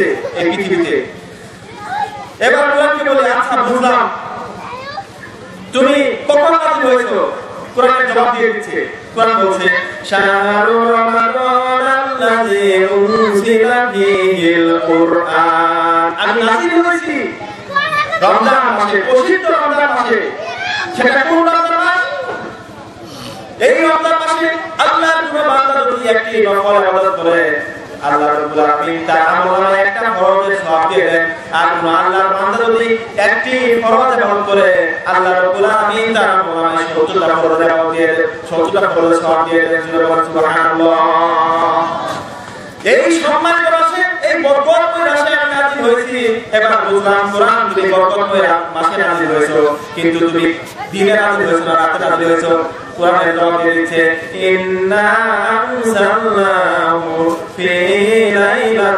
হয়েছে এই পৃথিবীতে। এবার কোরআনকে বলে আচ্ছা বুঝলাম। তুমি কখন নাজিল হয়েছো? কোরআনের জবাব দিয়ে দিচ্ছে। কোরআন বলছে শাহরু রমাদান আল্লাযী উনজিলা ফীহিল কুরআন। আমি নাজিল হয়েছি। রমজান মাসে প্রসিদ্ধ রমজান মাসে। সেটা কোন রমজান মাস? এই রমজান মাসে আল্লাহর কোন বান্দা যদি একটি নফল ইবাদত করে আল্লাহ রাব্বুল আলামিন তার আমলে একটা ফরজের সওয়াব দিয়ে দেন। আর কোন আল্লাহর বান্দা যদি একটি ফরজ পালন করে আল্লাহ রাব্বুল আলামিন তার আমলে 70টা ফরজের সওয়াব দিয়ে দেন। 70টা ফরজের সওয়াব দিয়ে দেন সুবহানাল্লাহ। এই সম্মানিত মাসে, এই বরকতময় মাসে আমি নাজিল হয়েছি। এবার বুঝলাম কোরআন তুমি বরকতময় মাসে নাজিল হয়েছো, কিন্তু তুমি দিনে নাজিল হয়েছো না, রাতে নাজিল হয়েছো, কোরআনের জবাব দিয়ে দিচ্ছে? ইন্না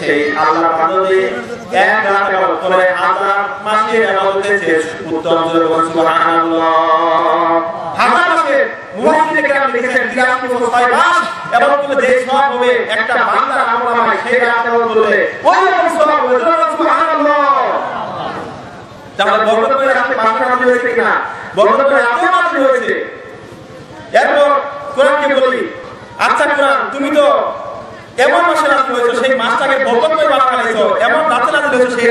বান্দা এক চেয়ে উত্তম সুবহানাল্লাহ। লিখেছেন 83 বছর ছয় মাস, এবং সওয়াব হবে, একটা বান্দার আমলনামায় সেই রাত ওই সুবহানাল্লাহ। তাহলে নাজিল হয়েছে কিনা? হয়েছে। এরপর বলি আচ্ছা কোরআন, তুমি তো এমন মাসে নাজিল হয়েছো সেই মাসটাকে বরকত করে বানাইছো এমন রাতে সেই